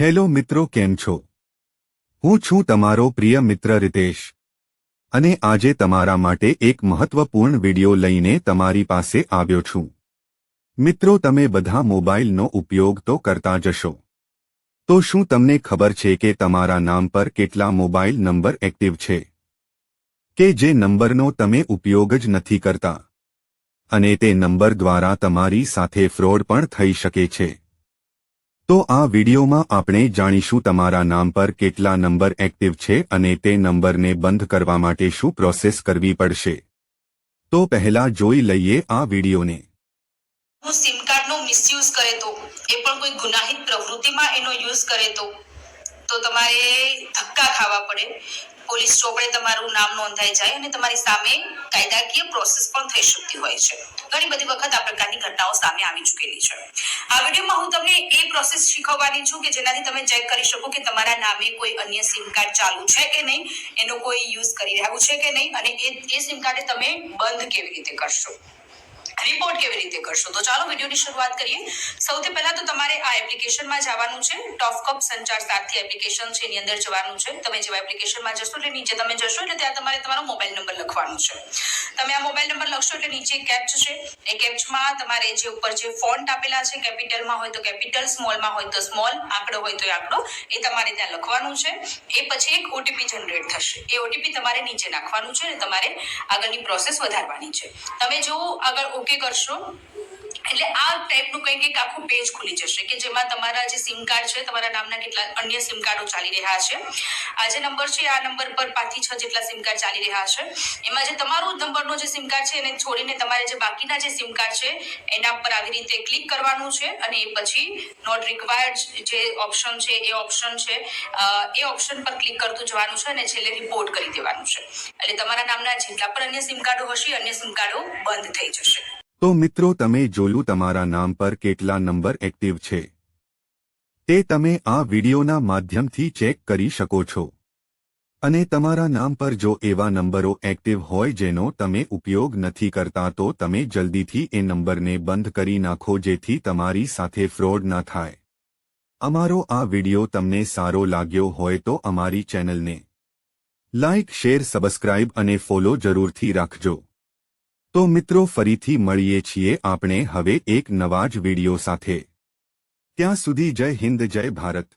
Hello મિત્રો કેમ છો? હું છું તમારો પ્રિય મિત્ર રિતેશ. અને આજે તમારા માટે એક મહત્વપૂર્ણ વિડિયો લઈને તમારી પાસે આવ્યો છું. મિત્રો તમે બધા મોબાઈલનો ઉપયોગ તો કરતા જશો તો શું તમને ખબર છે કે તમારા નામ પર કેટલા મોબાઈલ નંબર એક્ટિવ છે? કે જે નંબરનો તમે ઉપયોગ જ નથી કરતા? અને તે નંબર દ્વારા તમારી સાથે ફ્રોડ પણ થઈ શકે છે. તો આ વિડીયોમાં આપણે જાણીશું તમારા નામ પર કેટલા નંબર એક્ટિવ છે અને તે નંબરને બંધ કરવા માટે શું પ્રોસેસ કરવી પડશે. તો પહેલા જોઈ લઈએ આ વિડીયોને. હું સિમ કાર્ડનો મિસયુઝ કરે તો એ પણ કોઈ ગુનાહિત પ્રવૃત્તિમાં એનો યુઝ કરે તો તો તમારે ધક્કા ખાવા પડે. પોલીસ ચોપડે તમારું નામ નોંધાઈ જાય અને તમારી સામે કાયદાકીય પ્રોસેસ પણ થઈ શકતી હોય છે. ઘણી બધી વખત આ પ્રકારની ઘટનાઓ સામે આવી ચૂકેલી છે. આ વિડીયોમાં હું તમને એ પ્રોસેસ શીખવવાની છું કે જેનાથી તમે ચેક કરી શકો કે તમારા નામે કોઈ અન્ય સિમ કાર્ડ ચાલુ છે કે નહીં, એનો કોઈ યુઝ કરી રહ્યું છે કે નહીં અને એ એ સિમ કાર્ડે તમે બંધ કેવી રીતે કરશો. રિપોર્ટ કેવી રીતે કરશો? તો ચાલો વિડીયોની શરૂઆત કરીએ. સૌથી પહેલા તો તમારે આ એપ્લિકેશનમાં જવાનું છે. ટોપકપ સંચાર સાથી એપ્લિકેશન છે, એની અંદર જવાનું છે. તમે જેવા એપ્લિકેશનમાં જશો એટલે નીચે તમે જશો એટલે ત્યાં તમારે તમારો મોબાઈલ નંબર લખવાનો છે. તમે આ મોબાઈલ નંબર લખશો એટલે નીચે કેપ્ચ છે. એ કેપ્ચમાં તમારે જે ઉપર જે ફોન્ટ આપેલા છે કેપિટલમાં હોય તો કેપિટલ સ્મોલમાં હોય તો સ્મોલ આંકડો હોય તો એ આંકડો, એ તમારે ત્યાં લખવાનું છે. એ પછી એક ઓટીપી જનરેટ થશે. એ ઓટીપી તમારે નીચે નાખવાનું છે અને તમારે આગળની પ્રોસેસ વધારવાની છે. તમે જો આગળ ઓકે કરશો? એટલે આ ટાઈપનું કંઈક એક આખું પેજ ખુલી જશે કે જેમાં તમારા જે સિમ કાર્ડ છે, તમારા નામના કેટલા અન્ય સિમ કાર્ડો ચાલી રહ્યા છે. આ જે નંબર છે, આ નંબર પર પાંચથી છ જેટલા સિમ કાર્ડ ચાલી રહ્યા છે. એમાં જે તમારો નંબરનો જે સિમ કાર્ડ છે, એને છોડીને તમારે જે બાકીના જે સિમ કાર્ડ છે, એના પર આવી રીતે ક્લિક કરવાનું છે અને એ પછી નોટ રિક્વાયર્ડ જે ઓપ્શન છે, એ ઓપ્શન છે એ ઓપ્શન પર ક્લિક કરતું જવાનું છે અને છેલ્લે રિપોર્ટ કરી દેવાનું છે. એટલે તમારા નામના જેટલા પણ અન્ય સિમ કાર્ડો હશે, અન્ય સિમ કાર્ડો બંધ થઈ જશે. તો મિત્રો તમે જોયું તમારા નામ પર કેટલા નંબર એક્ટિવ છે. તે તમે આ વિડિયોના માધ્યમથી ચેક કરી શકો છો. અને તમારા નામ પર જો એવા નંબરો એક્ટિવ હોય જેનો તમે ઉપયોગ નથી કરતા તો તમે જલ્દીથી એ નંબરને બંધ કરી નાખો જેથી તમારી સાથે ફ્રોડ ના થાય. અમારો આ વિડિયો તમને સારો લાગ્યો હોય તો અમારી ચેનલને લાઇક શેર, સબસ્ક્રાઇબ અને ફોલો જરૂરથી રાખજો. તો મિત્રો ફરીથી મળીએ છીએ આપણે હવે એક નવા જ વીડિયો સાથે. ત્યાં સુધી જય હિન્દ, જય ભારત.